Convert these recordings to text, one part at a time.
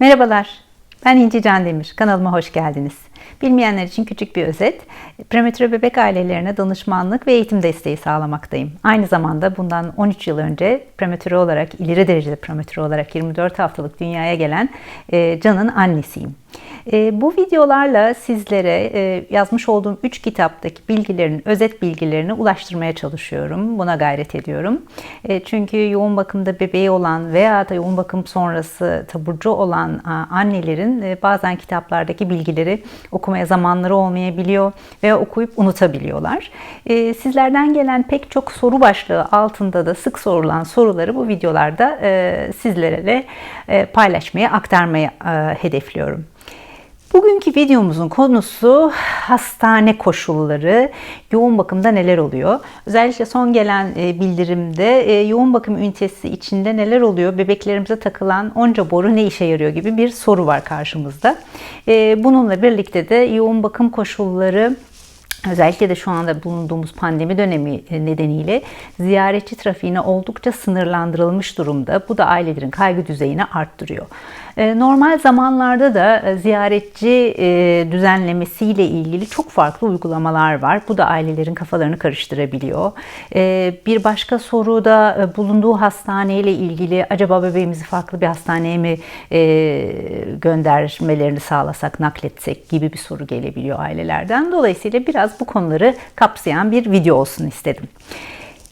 Merhabalar, ben İnci Can Demir. Kanalıma hoş geldiniz. Bilmeyenler için küçük bir özet. Prematüre bebek ailelerine danışmanlık ve eğitim desteği sağlamaktayım. Aynı zamanda bundan 13 yıl önce prematüre olarak, ileri derecede prematüre olarak 24 haftalık dünyaya gelen e, Can'ın annesiyim. E, bu videolarla sizlere e, yazmış olduğum 3 kitaptaki bilgilerin, özet bilgilerini ulaştırmaya çalışıyorum. Buna gayret ediyorum. Çünkü yoğun bakımda bebeği olan veya da yoğun bakım sonrası taburcu olan annelerin bazen kitaplardaki bilgileri okumaya zamanları olmayabiliyor veya okuyup unutabiliyorlar. E, sizlerden gelen pek çok soru başlığı altında da sık sorulan soruları bu videolarda e, sizlere e, paylaşmaya, aktarmaya e, hedefliyorum. Bugünkü videomuzun konusu hastane koşulları, yoğun bakımda neler oluyor? Özellikle son gelen e, bildirimde e, yoğun bakım ünitesi içinde neler oluyor? Bebeklerimize takılan onca boru ne işe yarıyor gibi bir soru var karşımızda. E, bununla birlikte de yoğun bakım koşulları Özellikle de şu anda bulunduğumuz pandemi dönemi nedeniyle ziyaretçi trafiğine oldukça sınırlandırılmış durumda. Bu da ailelerin kaygı düzeyini arttırıyor. Ee, normal zamanlarda da e, ziyaretçi e, düzenlemesiyle ilgili çok farklı uygulamalar var. Bu da ailelerin kafalarını karıştırabiliyor. Bir başka soru da e, bulunduğu hastaneyle ilgili acaba bebeğimizi farklı bir hastaneye mi göndermelerini sağlasak, nakletsek gibi bir soru gelebiliyor ailelerden. Dolayısıyla biraz bu konuları kapsayan bir video olsun istedim.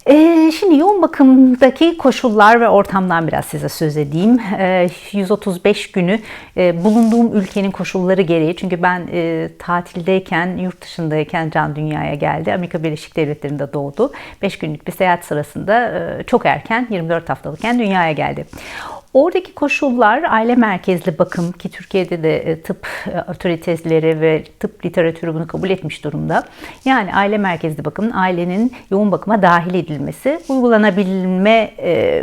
Ee, şimdi yoğun bakımdaki koşullar ve ortamdan biraz size söz edeyim. Ee, 135 günü e, bulunduğum ülkenin koşulları gereği çünkü ben e, tatildeyken, yurt dışındayken Can dünyaya geldi. Amerika Birleşik Devletleri'nde doğdu. 5 günlük bir seyahat sırasında e, çok erken 24 haftalıkken dünyaya geldi. Oradaki koşullar aile merkezli bakım ki Türkiye'de de e, tıp e, otoriteleri ve tıp literatürü bunu kabul etmiş durumda. Yani aile merkezli bakımın ailenin yoğun bakıma dahil edilmesi uygulanabilme e,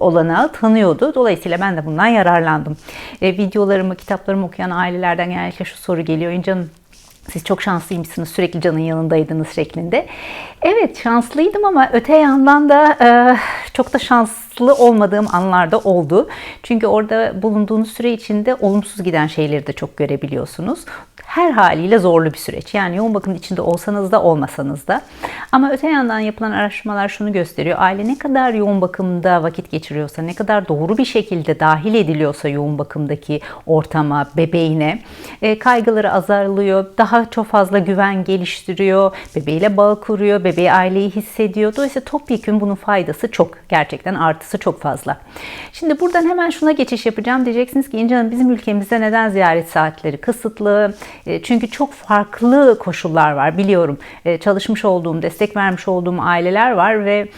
olanağı tanıyordu. Dolayısıyla ben de bundan yararlandım. Videolarımı, kitaplarımı okuyan ailelerden genellikle şu soru geliyor. İncan'ın siz çok şanslıymışsınız sürekli canın yanındaydınız şeklinde. Evet şanslıydım ama öte yandan da e, çok da şanslı olmadığım anlarda oldu. Çünkü orada bulunduğunuz süre içinde olumsuz giden şeyleri de çok görebiliyorsunuz her haliyle zorlu bir süreç. Yani yoğun bakımın içinde olsanız da olmasanız da. Ama öte yandan yapılan araştırmalar şunu gösteriyor. Aile ne kadar yoğun bakımda vakit geçiriyorsa, ne kadar doğru bir şekilde dahil ediliyorsa yoğun bakımdaki ortama, bebeğine e, kaygıları azalıyor. Daha çok fazla güven geliştiriyor. Bebeğiyle bağ kuruyor. Bebeği aileyi hissediyor. Dolayısıyla topyekun bunun faydası çok. Gerçekten artısı çok fazla. Şimdi buradan hemen şuna geçiş yapacağım. Diyeceksiniz ki İnce Hanım bizim ülkemizde neden ziyaret saatleri kısıtlı? E, çünkü çok farklı koşullar var biliyorum. E, çalışmış olduğum, destek vermiş olduğum aileler var ve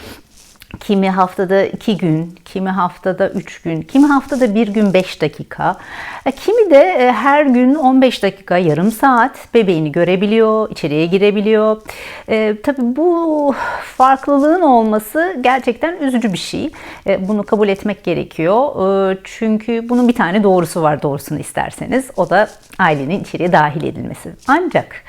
Kimi haftada iki gün, kimi haftada üç gün, kimi haftada bir gün beş dakika, e, kimi de e, her gün 15 dakika, yarım saat bebeğini görebiliyor, içeriye girebiliyor. E, tabii bu farklılığın olması gerçekten üzücü bir şey. E, bunu kabul etmek gerekiyor. E, çünkü bunun bir tane doğrusu var doğrusunu isterseniz. O da ailenin içeriye dahil edilmesi. Ancak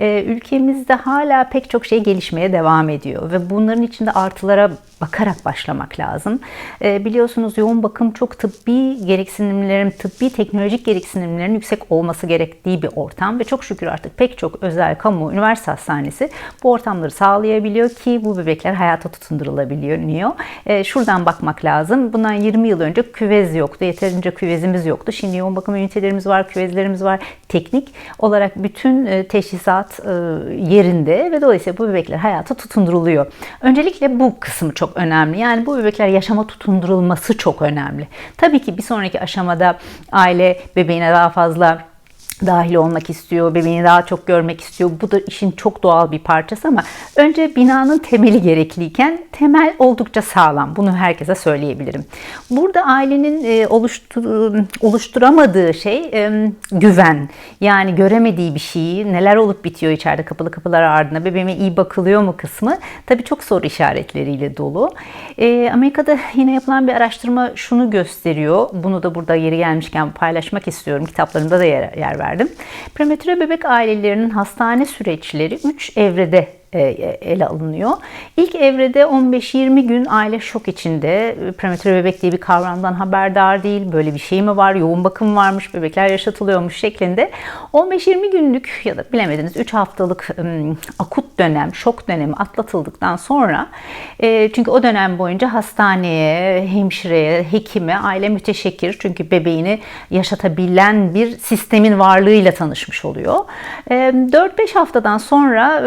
e, ülkemizde hala pek çok şey gelişmeye devam ediyor ve bunların içinde artılara bakarak başlamak lazım. E, biliyorsunuz yoğun bakım çok tıbbi gereksinimlerin, tıbbi teknolojik gereksinimlerin yüksek olması gerektiği bir ortam ve çok şükür artık pek çok özel kamu üniversite hastanesi bu ortamları sağlayabiliyor ki bu bebekler hayata tutundurulabiliyor. E, şuradan bakmak lazım. Bundan 20 yıl önce küvez yoktu. Yeterince küvezimiz yoktu. Şimdi yoğun bakım ünitelerimiz var, küvezlerimiz var. Teknik olarak bütün e, teşhisat e, yerinde ve dolayısıyla bu bebekler hayata tutunduruluyor. Öncelikle bu kısmı çok önemli. Yani bu bebekler yaşama tutundurulması çok önemli. Tabii ki bir sonraki aşamada aile bebeğine daha fazla dahil olmak istiyor, bebeğini daha çok görmek istiyor. Bu da işin çok doğal bir parçası ama önce binanın temeli gerekliyken temel oldukça sağlam. Bunu herkese söyleyebilirim. Burada ailenin e, oluştur, oluşturamadığı şey e, güven. Yani göremediği bir şeyi, neler olup bitiyor içeride kapalı kapılar ardında, bebeğime iyi bakılıyor mu kısmı tabii çok soru işaretleriyle dolu. E, Amerika'da yine yapılan bir araştırma şunu gösteriyor. Bunu da burada yeri gelmişken paylaşmak istiyorum. Kitaplarımda da yer, yer ver verdim. Prematüre bebek ailelerinin hastane süreçleri 3 evrede ele alınıyor. İlk evrede 15-20 gün aile şok içinde. Prematüre bebek diye bir kavramdan haberdar değil. Böyle bir şey mi var? Yoğun bakım varmış, bebekler yaşatılıyormuş şeklinde. 15-20 günlük ya da bilemediniz 3 haftalık akut dönem, şok dönemi atlatıldıktan sonra e, çünkü o dönem boyunca hastaneye, hemşireye, hekime, aile müteşekkir çünkü bebeğini yaşatabilen bir sistemin varlığıyla tanışmış oluyor. 4-5 haftadan sonra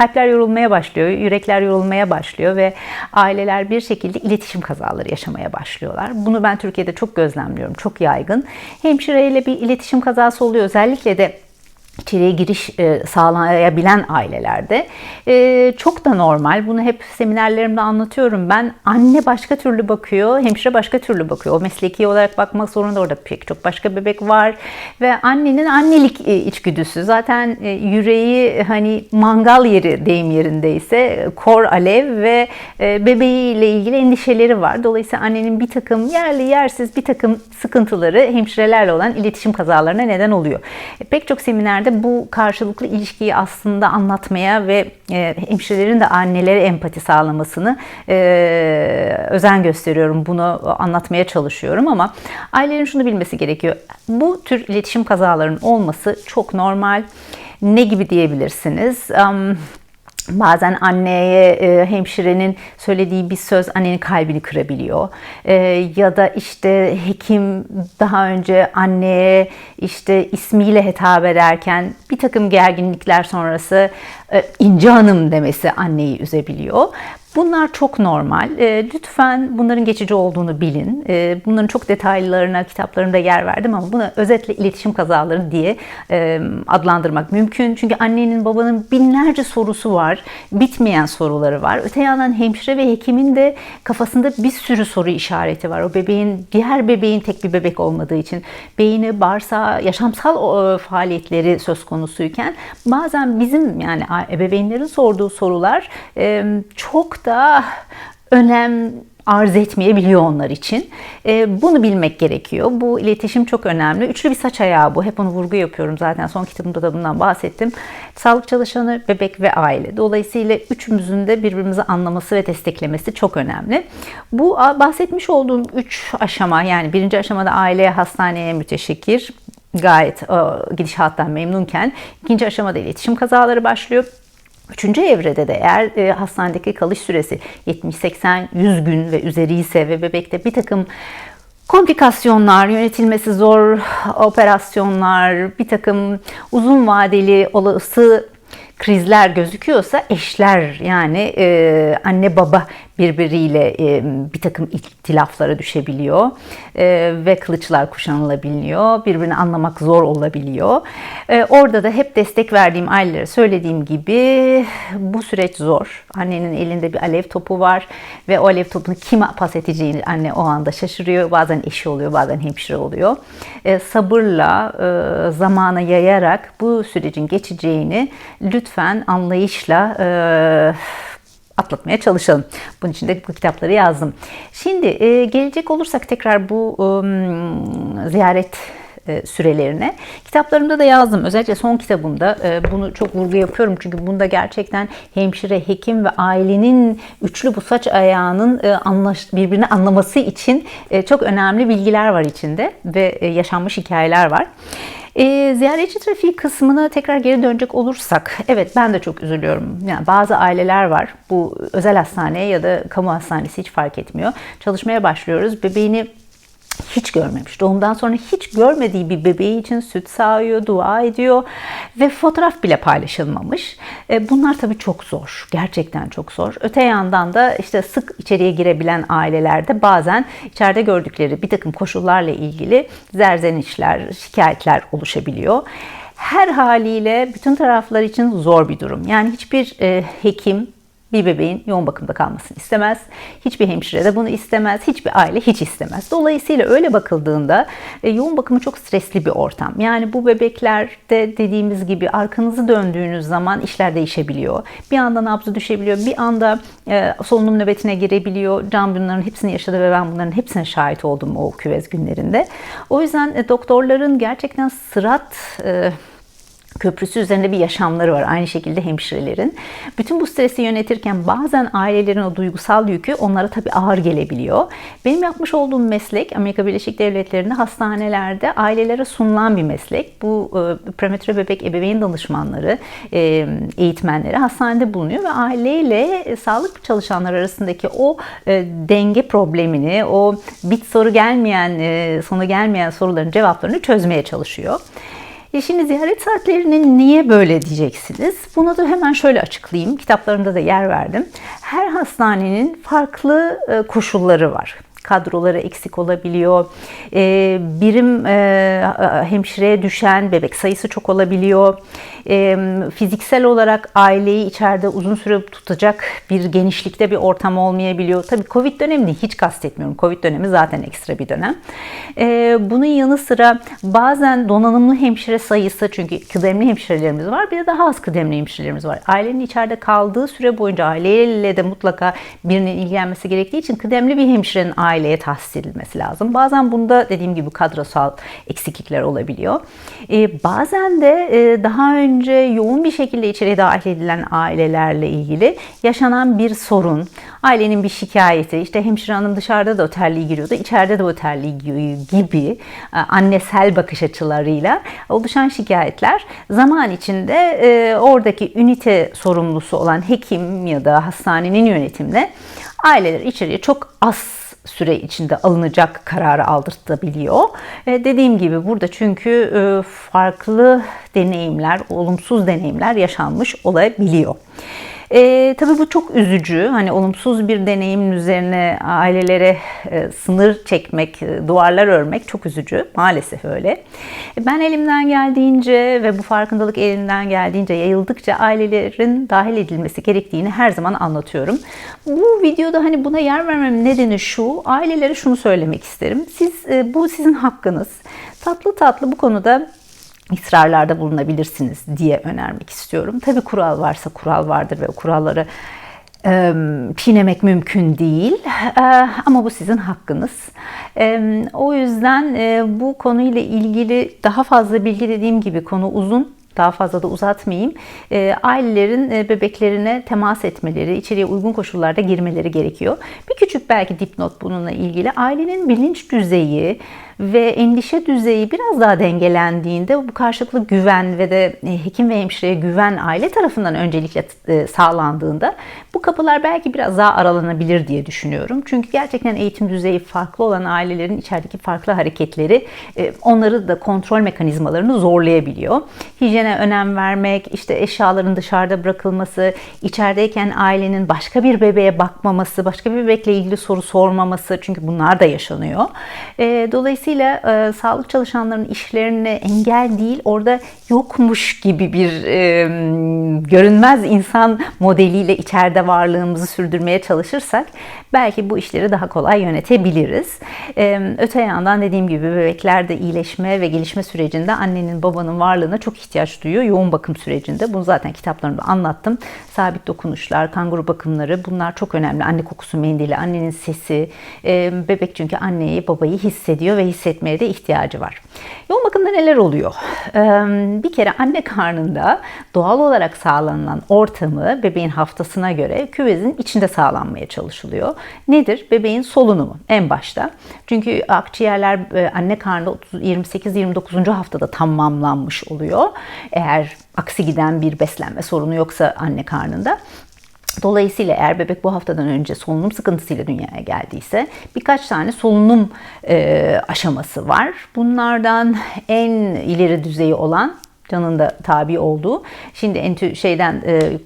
kalpler yorulmaya başlıyor, yürekler yorulmaya başlıyor ve aileler bir şekilde iletişim kazaları yaşamaya başlıyorlar. Bunu ben Türkiye'de çok gözlemliyorum, çok yaygın. Hemşireyle bir iletişim kazası oluyor. Özellikle de içeriye giriş e, sağlayabilen ailelerde e, çok da normal. Bunu hep seminerlerimde anlatıyorum. Ben anne başka türlü bakıyor, hemşire başka türlü bakıyor. O mesleki olarak bakmak zorunda orada pek çok başka bebek var ve annenin annelik e, içgüdüsü zaten yüreği hani mangal yeri deyim yerindeyse kor alev ve bebeğiyle ilgili endişeleri var. Dolayısıyla annenin bir takım yerli yersiz bir takım sıkıntıları hemşirelerle olan iletişim kazalarına neden oluyor. Pek çok seminerde de bu karşılıklı ilişkiyi aslında anlatmaya ve e, hemşirelerin de annelere empati sağlamasını e, özen gösteriyorum. Bunu anlatmaya çalışıyorum ama ailelerin şunu bilmesi gerekiyor. Bu tür iletişim kazalarının olması çok normal. Ne gibi diyebilirsiniz? Um, Bazen anneye e, hemşirenin söylediği bir söz annenin kalbini kırabiliyor. E, ya da işte hekim daha önce anneye işte ismiyle hitap ederken bir takım gerginlikler sonrası e, İnce Hanım demesi anneyi üzebiliyor. Bunlar çok normal. E, lütfen bunların geçici olduğunu bilin. E, bunların çok detaylarına kitaplarımda yer verdim ama buna özetle iletişim kazaları diye e, adlandırmak mümkün. Çünkü annenin babanın binlerce sorusu var. Bitmeyen soruları var. Öte yandan hemşire ve hekimin de kafasında bir sürü soru işareti var. O bebeğin, diğer bebeğin tek bir bebek olmadığı için beyni, bağırsağı, yaşamsal faaliyetleri söz konusuyken bazen bizim yani ebeveynlerin sorduğu sorular çok da önem arz etmeyebiliyor onlar için. E, bunu bilmek gerekiyor. Bu iletişim çok önemli. Üçlü bir saç ayağı bu. Hep onu vurgu yapıyorum zaten. Son kitabımda da bundan bahsettim. Sağlık çalışanı, bebek ve aile. Dolayısıyla üçümüzün de birbirimizi anlaması ve desteklemesi çok önemli. Bu bahsetmiş olduğum üç aşama yani birinci aşamada aileye, hastaneye müteşekkir gayet o, gidişattan memnunken ikinci aşamada iletişim kazaları başlıyor. Üçüncü evrede de eğer e, hastanedeki kalış süresi 70-80-100 gün ve üzeri ise ve bebekte bir takım komplikasyonlar, yönetilmesi zor operasyonlar, bir takım uzun vadeli olası krizler gözüküyorsa eşler yani e, anne baba birbiriyle bir takım ihtilaflara düşebiliyor ve kılıçlar kuşanılabiliyor. Birbirini anlamak zor olabiliyor. Orada da hep destek verdiğim ailelere söylediğim gibi bu süreç zor. Annenin elinde bir alev topu var ve o alev topunu kime pas edeceğini anne o anda şaşırıyor. Bazen eşi oluyor, bazen hemşire oluyor. Sabırla, zamana yayarak bu sürecin geçeceğini lütfen anlayışla e, atlatmaya çalışalım. Bunun için de bu kitapları yazdım. Şimdi e, gelecek olursak tekrar bu ziyaret e, sürelerine. Kitaplarımda da yazdım. Özellikle son kitabımda e, bunu çok vurgu yapıyorum. Çünkü bunda gerçekten hemşire, hekim ve ailenin üçlü bu saç ayağının birbirini anlaması için çok önemli bilgiler var içinde ve yaşanmış hikayeler var. E, ziyaretçi trafiği kısmına tekrar geri dönecek olursak, evet ben de çok üzülüyorum. Yani bazı aileler var, bu özel hastaneye ya da kamu hastanesi hiç fark etmiyor. Çalışmaya başlıyoruz, bebeğini hiç görmemiş. Doğumdan sonra hiç görmediği bir bebeği için süt sağıyor, dua ediyor ve fotoğraf bile paylaşılmamış. E, bunlar tabii çok zor. Gerçekten çok zor. Öte yandan da işte sık içeriye girebilen ailelerde bazen içeride gördükleri bir takım koşullarla ilgili zerzenişler, şikayetler oluşabiliyor her haliyle bütün taraflar için zor bir durum. Yani hiçbir e, hekim bir bebeğin yoğun bakımda kalmasını istemez. Hiçbir hemşire de bunu istemez. Hiçbir aile hiç istemez. Dolayısıyla öyle bakıldığında e, yoğun bakımı çok stresli bir ortam. Yani bu bebeklerde dediğimiz gibi arkanızı döndüğünüz zaman işler değişebiliyor. Bir anda nabzı düşebiliyor. Bir anda e, solunum nöbetine girebiliyor. Can bunların hepsini yaşadı ve ben bunların hepsine şahit oldum o küvez günlerinde. O yüzden e, doktorların gerçekten sırat köprüsü üzerinde bir yaşamları var. Aynı şekilde hemşirelerin. Bütün bu stresi yönetirken bazen ailelerin o duygusal yükü onlara tabii ağır gelebiliyor. Benim yapmış olduğum meslek Amerika Birleşik Devletleri'nde hastanelerde ailelere sunulan bir meslek. Bu e, prematüre bebek ebeveyn danışmanları, e, eğitmenleri hastanede bulunuyor ve aileyle e, sağlık çalışanları arasındaki o e, denge problemini, o bit soru gelmeyen, e, sonu gelmeyen soruların cevaplarını çözmeye çalışıyor. E şimdi ziyaret saatlerinin niye böyle diyeceksiniz? Bunu da hemen şöyle açıklayayım. Kitaplarımda da yer verdim. Her hastanenin farklı e, koşulları var kadroları eksik olabiliyor. E, birim hemşireye düşen bebek sayısı çok olabiliyor. Fiziksel olarak aileyi içeride uzun süre tutacak bir genişlikte bir ortam olmayabiliyor. Tabii Covid dönemini hiç kastetmiyorum. Covid dönemi zaten ekstra bir dönem. Bunun yanı sıra bazen donanımlı hemşire sayısı çünkü kıdemli hemşirelerimiz var bir de daha az kıdemli hemşirelerimiz var. Ailenin içeride kaldığı süre boyunca aileyle de mutlaka birinin ilgilenmesi gerektiği için kıdemli bir hemşirenin aileye tahsis edilmesi lazım. Bazen bunda dediğim gibi kadrosal eksiklikler olabiliyor. Bazen de daha önce yoğun bir şekilde içeriye dahil edilen ailelerle ilgili yaşanan bir sorun, ailenin bir şikayeti, işte hemşire hanım dışarıda da otelliği giriyordu, içeride de otelliği gibi e, annesel bakış açılarıyla oluşan şikayetler. Zaman içinde e, oradaki ünite sorumlusu olan hekim ya da hastanenin yönetimine aileler içeriye çok az süre içinde alınacak kararı aldırtabiliyor. E, dediğim gibi burada çünkü e, farklı deneyimler, olumsuz deneyimler yaşanmış olabiliyor. E, tabii bu çok üzücü. Hani olumsuz bir deneyimin üzerine ailelere e, sınır çekmek, e, duvarlar örmek çok üzücü. Maalesef öyle. E, ben elimden geldiğince ve bu farkındalık elimden geldiğince yayıldıkça ailelerin dahil edilmesi gerektiğini her zaman anlatıyorum. Bu videoda hani buna yer vermem nedeni şu. Ailelere şunu söylemek isterim. Siz e, bu sizin hakkınız. Tatlı tatlı bu konuda ısrarlarda bulunabilirsiniz diye önermek istiyorum. Tabii kural varsa kural vardır ve o kuralları çiğnemek mümkün değil ama bu sizin hakkınız. O yüzden bu konuyla ilgili daha fazla bilgi dediğim gibi konu uzun daha fazla da uzatmayayım. E, ailelerin e, bebeklerine temas etmeleri, içeriye uygun koşullarda girmeleri gerekiyor. Bir küçük belki dipnot bununla ilgili. Ailenin bilinç düzeyi, ve endişe düzeyi biraz daha dengelendiğinde bu karşılıklı güven ve de e, hekim ve hemşireye güven aile tarafından öncelikle e, sağlandığında bu kapılar belki biraz daha aralanabilir diye düşünüyorum. Çünkü gerçekten eğitim düzeyi farklı olan ailelerin içerideki farklı hareketleri e, onları da kontrol mekanizmalarını zorlayabiliyor. Hijyene önem vermek, işte eşyaların dışarıda bırakılması, içerideyken ailenin başka bir bebeğe bakmaması, başka bir bebekle ilgili soru sormaması çünkü bunlar da yaşanıyor. Dolayısıyla Dolayısıyla e, sağlık çalışanlarının işlerine engel değil, orada yokmuş gibi bir görünmez insan modeliyle içeride varlığımızı sürdürmeye çalışırsak belki bu işleri daha kolay yönetebiliriz. Öte yandan dediğim gibi bebeklerde iyileşme ve gelişme sürecinde annenin babanın varlığına çok ihtiyaç duyuyor yoğun bakım sürecinde. Bunu zaten kitaplarımda anlattım. Sabit dokunuşlar, kanguru bakımları bunlar çok önemli. Anne kokusu mendili, annenin sesi. E, bebek çünkü anneyi babayı hissediyor ve hissetmeye de ihtiyacı var. Yoğun bakımda neler oluyor? Bir kere anne karnında doğal olarak sağlanılan ortamı bebeğin haftasına göre küvezin içinde sağlanmaya çalışılıyor. Nedir? Bebeğin solunumu en başta. Çünkü akciğerler e, anne karnında 28-29. haftada tamamlanmış oluyor. Eğer aksi giden bir beslenme sorunu yoksa anne karnında. Dolayısıyla eğer bebek bu haftadan önce solunum sıkıntısıyla dünyaya geldiyse birkaç tane solunum e, aşaması var. Bunlardan en ileri düzeyi olan canın da tabi olduğu. Şimdi entü şeyden e,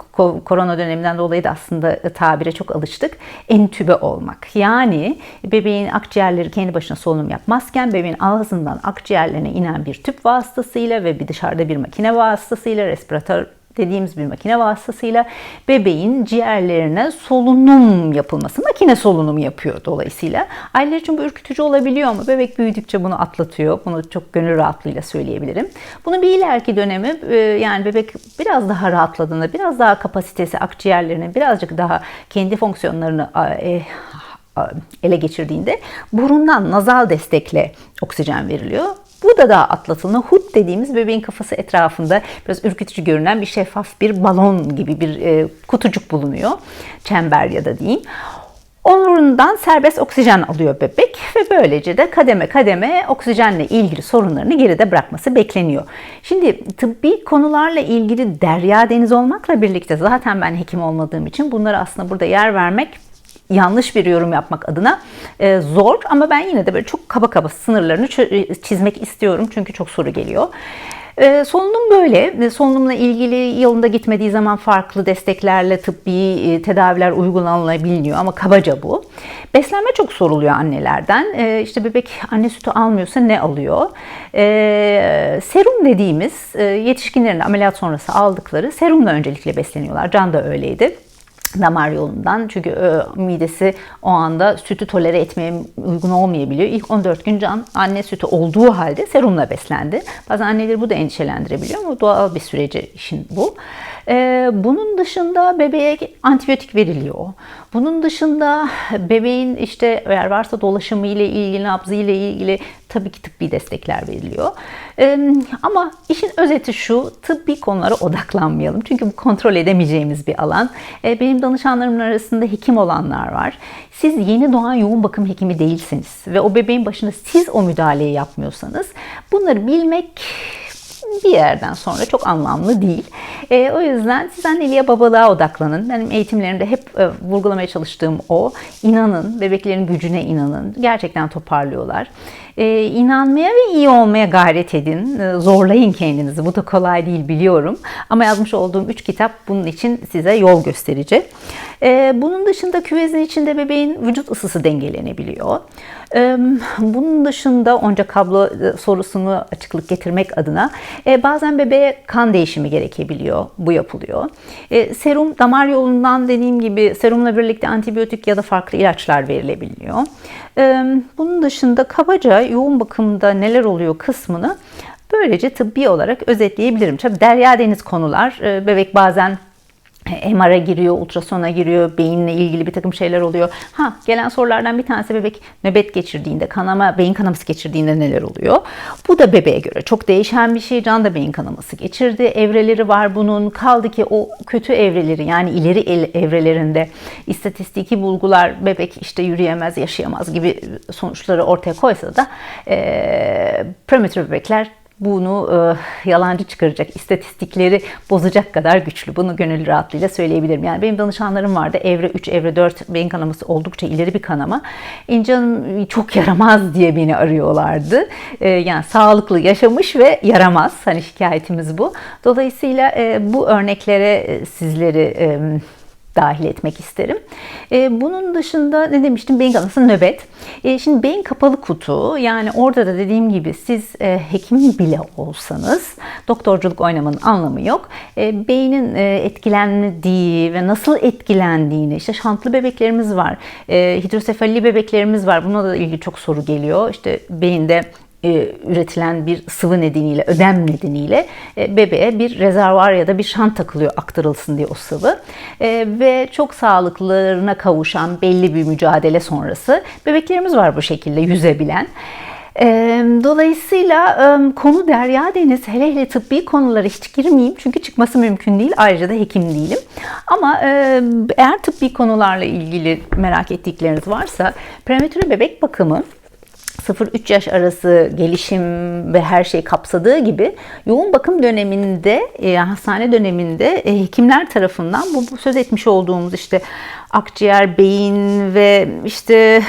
korona döneminden dolayı da aslında tabire çok alıştık. Entübe olmak. Yani bebeğin akciğerleri kendi başına solunum yapmazken bebeğin ağzından akciğerlerine inen bir tüp vasıtasıyla ve bir dışarıda bir makine vasıtasıyla respiratör dediğimiz bir makine vasıtasıyla bebeğin ciğerlerine solunum yapılması. Makine solunum yapıyor dolayısıyla. Aileler için bu ürkütücü olabiliyor ama bebek büyüdükçe bunu atlatıyor. Bunu çok gönül rahatlığıyla söyleyebilirim. Bunun bir ileriki dönemi e, yani bebek biraz daha rahatladığında, biraz daha kapasitesi akciğerlerinin birazcık daha kendi fonksiyonlarını e, ele geçirdiğinde burundan nazal destekle oksijen veriliyor. Bu da daha atlatılma. Hut dediğimiz bebeğin kafası etrafında biraz ürkütücü görünen bir şeffaf bir balon gibi bir e, kutucuk bulunuyor. Çember ya da diyeyim. Onurundan serbest oksijen alıyor bebek ve böylece de kademe kademe oksijenle ilgili sorunlarını geride bırakması bekleniyor. Şimdi tıbbi konularla ilgili derya deniz olmakla birlikte zaten ben hekim olmadığım için bunları aslında burada yer vermek yanlış bir yorum yapmak adına e, zor ama ben yine de böyle çok kaba kaba sınırlarını çizmek istiyorum çünkü çok soru geliyor. E, solunum böyle. Solunumla ilgili yolunda gitmediği zaman farklı desteklerle tıbbi e, tedaviler uygulanabiliyor ama kabaca bu. Beslenme çok soruluyor annelerden. E, işte bebek anne sütü almıyorsa ne alıyor? E, serum dediğimiz e, yetişkinlerin ameliyat sonrası aldıkları serumla öncelikle besleniyorlar. Can da öyleydi damar yolundan. Çünkü e, midesi o anda sütü tolere etmeye uygun olmayabiliyor. İlk 14 gün can anne sütü olduğu halde serumla beslendi. Bazen anneleri bu da endişelendirebiliyor ama doğal bir süreci işin bu. E, bunun dışında bebeğe antibiyotik veriliyor. Bunun dışında bebeğin işte eğer varsa dolaşımı ile ilgili, nabzı ile ilgili tabii ki tıbbi destekler veriliyor. Ee, ama işin özeti şu, tıbbi konulara odaklanmayalım. Çünkü bu kontrol edemeyeceğimiz bir alan. Ee, benim danışanlarımın arasında hekim olanlar var. Siz yeni doğan yoğun bakım hekimi değilsiniz ve o bebeğin başında siz o müdahaleyi yapmıyorsanız bunları bilmek bir yerden sonra çok anlamlı değil. E, o yüzden siz anneliğe babalığa odaklanın. Benim eğitimlerimde hep e, vurgulamaya çalıştığım o. İnanın, bebeklerin gücüne inanın. Gerçekten toparlıyorlar. E, inanmaya ve iyi olmaya gayret edin. E, zorlayın kendinizi. Bu da kolay değil biliyorum. Ama yazmış olduğum 3 kitap bunun için size yol gösterici. E, bunun dışında küvezin içinde bebeğin vücut ısısı dengelenebiliyor. E, bunun dışında onca kablo e, sorusunu açıklık getirmek adına e, bazen bebeğe kan değişimi gerekebiliyor. Bu yapılıyor. E, serum damar yolundan dediğim gibi serumla birlikte antibiyotik ya da farklı ilaçlar verilebiliyor. Bunun dışında kabaca yoğun bakımda neler oluyor kısmını böylece tıbbi olarak özetleyebilirim. Tabii derya deniz konular. E, bebek bazen MR'a giriyor, ultrasona giriyor, beyinle ilgili bir takım şeyler oluyor. Ha gelen sorulardan bir tanesi bebek nöbet geçirdiğinde, kanama, beyin kanaması geçirdiğinde neler oluyor? Bu da bebeğe göre çok değişen bir şey. Can da beyin kanaması geçirdi. Evreleri var bunun. Kaldı ki o kötü evreleri yani ileri evrelerinde istatistiki bulgular bebek işte yürüyemez, yaşayamaz gibi sonuçları ortaya koysa da e, prematür bebekler bunu e, yalancı çıkaracak, istatistikleri bozacak kadar güçlü. Bunu gönül rahatlığıyla söyleyebilirim. Yani benim danışanlarım vardı. Evre 3, evre 4 beyin kanaması oldukça ileri bir kanama. İnce Hanım çok yaramaz diye beni arıyorlardı. E, yani sağlıklı yaşamış ve yaramaz. Hani şikayetimiz bu. Dolayısıyla e, bu örneklere e, sizleri e, dahil etmek isterim. E, bunun dışında ne demiştim? Beyin kanaması nöbet. E, şimdi beyin kapalı kutu. Yani orada da dediğim gibi siz e, hekim bile olsanız doktorculuk oynamanın anlamı yok. Beynin etkilendiği ve nasıl etkilendiğini işte şantlı bebeklerimiz var. E, hidrosefalli bebeklerimiz var. Buna da ilgili çok soru geliyor. İşte beyinde e, üretilen bir sıvı nedeniyle, ödem nedeniyle e, bebeğe bir rezervuar ya da bir şant takılıyor aktarılsın diye o sıvı. E, ve çok sağlıklarına kavuşan belli bir mücadele sonrası bebeklerimiz var bu şekilde yüzebilen. Dolayısıyla konu derya deniz hele hele tıbbi konulara hiç girmeyeyim çünkü çıkması mümkün değil. Ayrıca da hekim değilim. Ama eğer tıbbi konularla ilgili merak ettikleriniz varsa prematüre bebek bakımı 0-3 yaş arası gelişim ve her şey kapsadığı gibi yoğun bakım döneminde, e, hastane döneminde e, hekimler tarafından bu, bu söz etmiş olduğumuz işte akciğer, beyin ve işte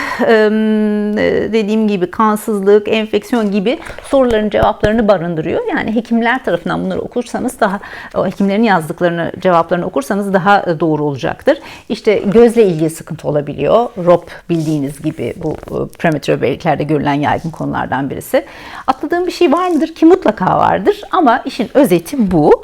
dediğim gibi kansızlık, enfeksiyon gibi soruların cevaplarını barındırıyor. Yani hekimler tarafından bunları okursanız daha hekimlerin yazdıklarını, cevaplarını okursanız daha doğru olacaktır. İşte gözle ilgili sıkıntı olabiliyor. ROP bildiğiniz gibi bu prematür bebeliklerde görülen yaygın konulardan birisi. Atladığım bir şey var mıdır ki mutlaka vardır ama işin özeti bu.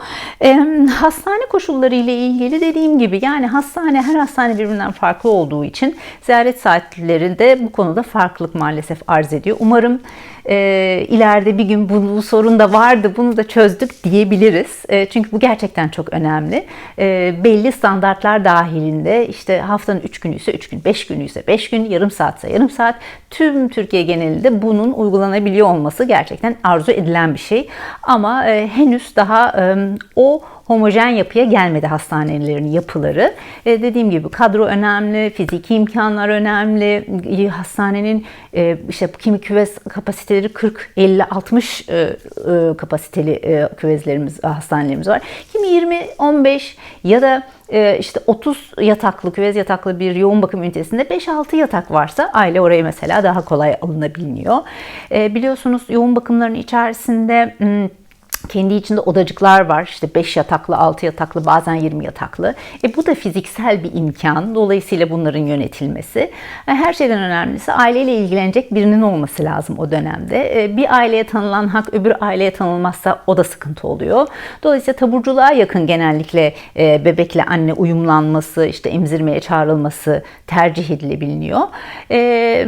hastane koşulları ile ilgili dediğim gibi yani hastane her hastane bir birbirinden farklı olduğu için ziyaret saatleri de bu konuda farklılık maalesef arz ediyor. Umarım e, ileride bir gün bu, bu sorun da vardı bunu da çözdük diyebiliriz. E, çünkü bu gerçekten çok önemli. E, belli standartlar dahilinde işte haftanın 3 günü ise 3 gün, 5 günü ise 5 gün, yarım saatse yarım saat tüm Türkiye genelinde bunun uygulanabiliyor olması gerçekten arzu edilen bir şey. Ama e, henüz daha e, o homojen yapıya gelmedi hastanelerin yapıları. E, dediğim gibi kadro önemli, fiziki imkanlar önemli. Hastanenin e, işte kimi küvez kapasiteleri 40, 50, 60 e, e, kapasiteli e, küvezlerimiz, hastanelerimiz var. Kimi 20, 15 ya da e, işte 30 yataklı, küvez yataklı bir yoğun bakım ünitesinde 5-6 yatak varsa aile oraya mesela daha kolay alınabiliyor. E, biliyorsunuz yoğun bakımların içerisinde m, kendi içinde odacıklar var. İşte 5 yataklı, 6 yataklı, bazen 20 yataklı. E bu da fiziksel bir imkan. Dolayısıyla bunların yönetilmesi. E, her şeyden önemlisi aileyle ilgilenecek birinin olması lazım o dönemde. E, bir aileye tanılan hak öbür aileye tanınmazsa o da sıkıntı oluyor. Dolayısıyla taburculuğa yakın genellikle e, bebekle anne uyumlanması, işte emzirmeye çağrılması tercih edilebiliyor. E,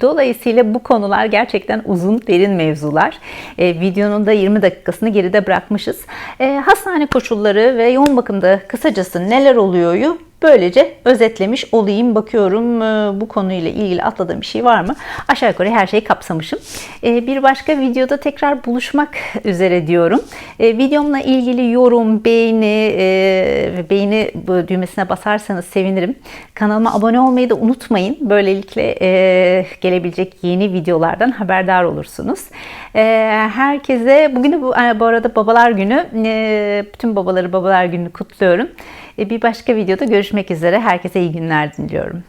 dolayısıyla bu konular gerçekten uzun, derin mevzular. Videonun da 20 dakika dakikasını geride bırakmışız. E, hastane koşulları ve yoğun bakımda kısacası neler oluyoryu Böylece özetlemiş olayım. Bakıyorum e, bu konuyla ilgili atladığım bir şey var mı? Aşağı yukarı her şeyi kapsamışım. E, bir başka videoda tekrar buluşmak üzere diyorum. E, videomla ilgili yorum, beğeni ve beğeni düğmesine basarsanız sevinirim. Kanalıma abone olmayı da unutmayın. Böylelikle gelebilecek yeni videolardan haberdar olursunuz. Herkese bugün bu, arada babalar günü. Bütün babaları babalar günü kutluyorum. Bir başka videoda görüşmek üzere. Herkese iyi günler diliyorum.